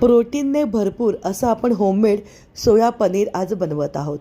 प्रोटीनने भरपूर असं आपण होममेड सोया पनीर आज बनवत आहोत.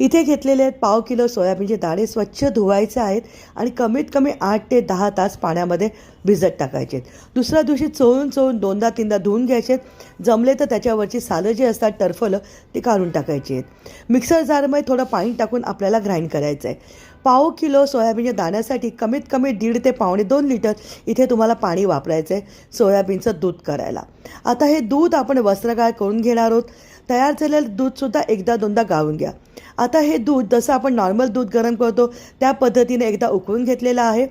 इथे घेतलेले आहेत पाव किलो सोयाबीनचे दाणे स्वच्छ धुवायचे आहेत आणि कमीत कमी आठ ते दहा तास पाण्यामध्ये भिजत टाकायचे आहेत. दुसऱ्या दिवशी चोळून चोळून दोनदा तीनदा धुवून घ्यायचे आहेत. जमले तर त्याच्यावरची सालं जी असतात टरफलं ती काढून टाकायची आहेत. मिक्सर जारमध्ये थोडं पाणी टाकून आपल्याला ग्राइंड करायचं आहे पाव किलो सोयाबीनच्या दाण्यासाठी कमीत कमी दीड ते पावणे दोन लिटर इथे तुम्हाला पाणी वापरायचं आहे सोयाबीनचं दूध करायला. आता हे दूध आपण वस्त्रगाळ करून घेणार आहोत. तयार झालेलं दूधसुद्धा एकदा दोनदा गाळून घ्या. आता हे दूध जसं आपण नॉर्मल दूध गरम करतो त्या पद्धतीने एकदा उकळून घेतलेलं आहे.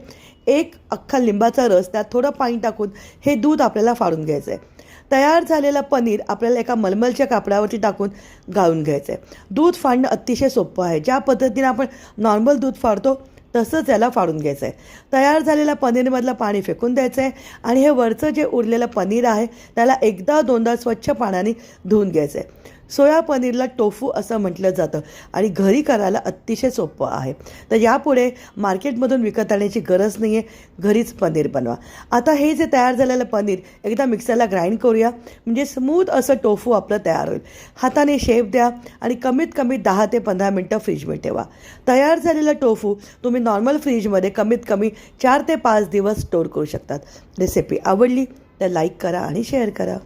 एक अख्खा लिंबाचा रस त्यात थोडं पाणी टाकून हे दूध आपल्याला फाडून घ्यायचं आहे तयार झालेलं पनीर आपल्याला एका मलमलच्या कापडावरती टाकून गाळून घ्यायचं आहे दूध फाडणं अतिशय सोपं आहे. ज्या पद्धतीने आपण नॉर्मल दूध फाडतो तसंच याला फाडून घ्यायचं आहे तयार झालेल्या पनीरमधलं पाणी फेकून द्यायचं आहे आणि हे वरचं जे उरलेलं पनीर आहे त्याला एकदा दोनदा स्वच्छ पाण्याने धुवून घ्यायचं आहे सोया पनीरला टोफू असं म्हटलं जातं आणि घरी करायला अतिशय सोपं आहे. तर यापुढे मार्केटमधून विकत आणण्याची गरज नाही आहे घरीच पनीर बनवा. आता हे जे तयार झालेलं पनीर एकदा मिक्सरला ग्राइंड करूया. म्हणजे स्मूथ असं टोफू आपलं तयार होईल. हाताने शेप द्या आणि कमीत कमी दहा ते पंधरा मिनटं फ्रीजमध्ये ठेवा. तयार झालेला टोफू तुम्ही नॉर्मल फ्रीजमध्ये कमीत कमी चार ते पाच दिवस स्टोर करू शकतात. रेसिपी आवडली तर लाईक करा आणि शेअर करा.